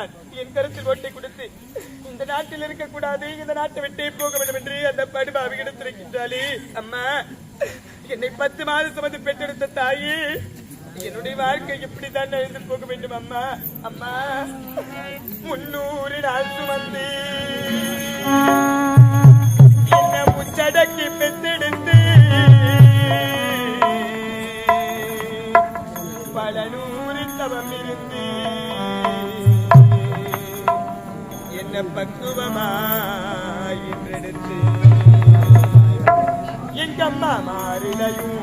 நான் என் கருத்தில் ஓட்டை கொடுத்து இந்த நாட்டில் இருக்கக்கூடாது இந்த நாட்டை விட்டே போக வேண்டும் என்று அந்த படுபாவி எடுத்திருக்கின்றாளே. அம்மா என்னை பத்து மாதம் சுமந்து பெற்றெடுத்த தாயே என்னுடைய வாழ்க்கை எப்படித்தான் எழுந்து போக வேண்டும் அம்மா? அம்மா முன்னூறு நாள் சுமந்தே என்ன பக்குவமாயின்றெடுத்து எங்கம்மா மாறிலையும்.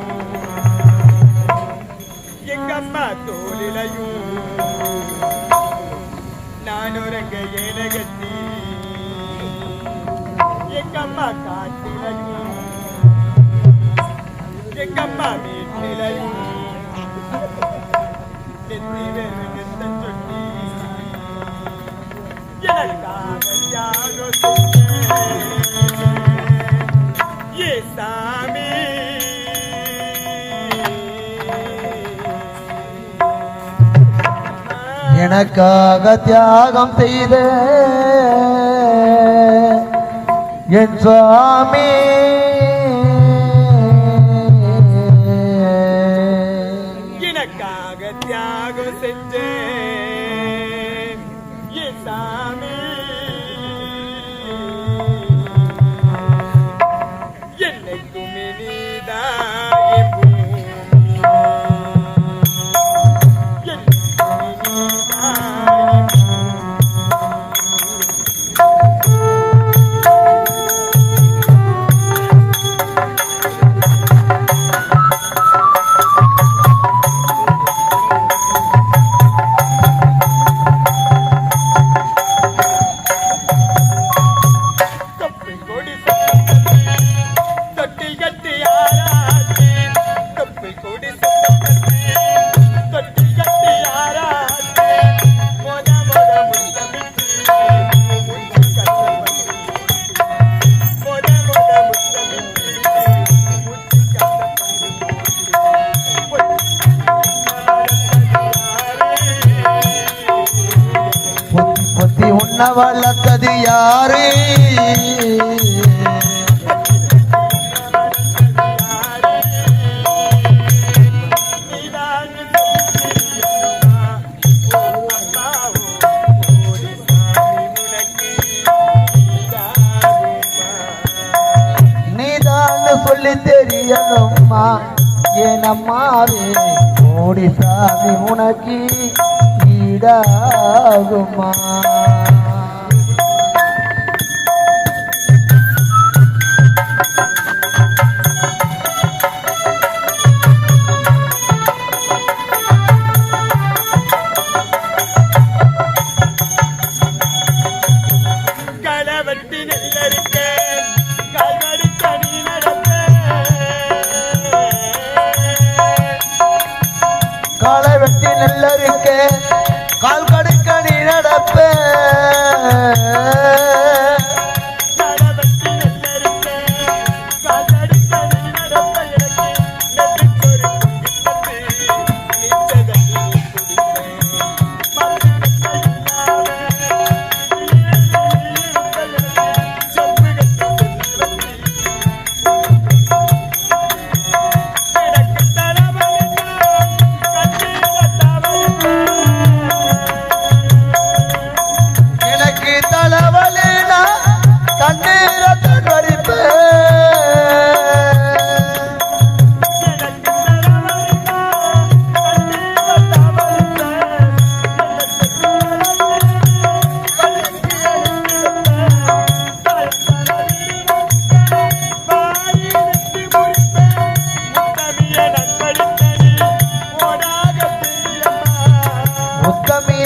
எங்கம்மா தோலிலையும் நான் உறங்க ஏலகத்தி. எங்கம்மா காட்டிலையும். எங்கம்மா வீட்டிலையும். நெத்தி வெறும் எனக்காக தியாகம் செய்த என் சுவாமி. எனக்காக தியாகம் செஞ்சேன். என் சாமி. பொத்தி உன்ன வளர்த்தது யாரு சொல்லி தெரியணும்மா. ஏனம்மாவே ஓடி சாமி உனக்கு ஈடாகுமா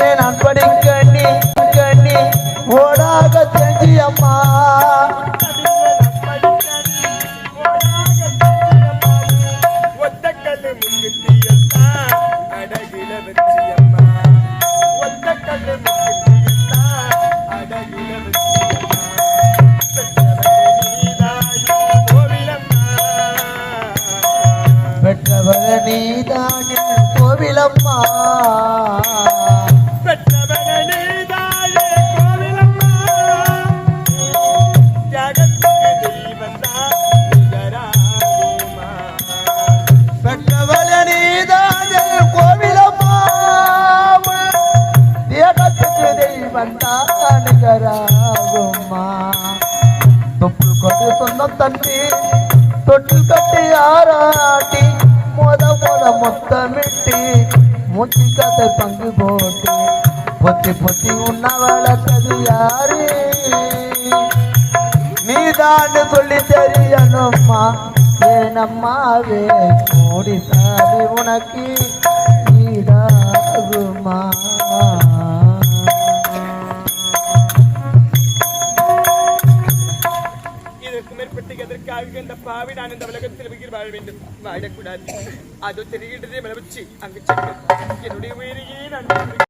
முத்தமியே நான் படிக்க நீ கண்ணி ஓடாக செஞ்சி அம்மா కన్నా కనగరావమ్మా తొప్పులు కొట్టి సున్న తండ్రి తొట్టులు కట్టి ఆరాటి మొద మొద మొత్తమిట్టి ముచ్చి కథ పంగిపోటి పొత్తి పొత్తి ఉన్న వాళ్ళ చదివారి நீதான்னு சொல்லி தெரியணும்மா ஏனம்மாவே மூடி சாமி உனக்கு நீதாகுமா மேற்பட்டு பாவி நான் இந்த உலகத்தில் உயிர் வாழ வேண்டும் வாழக்கூடாது அது தெரிகின்றதே மலர்ச்சி அங்கு என்னுடைய உயிரையே நான்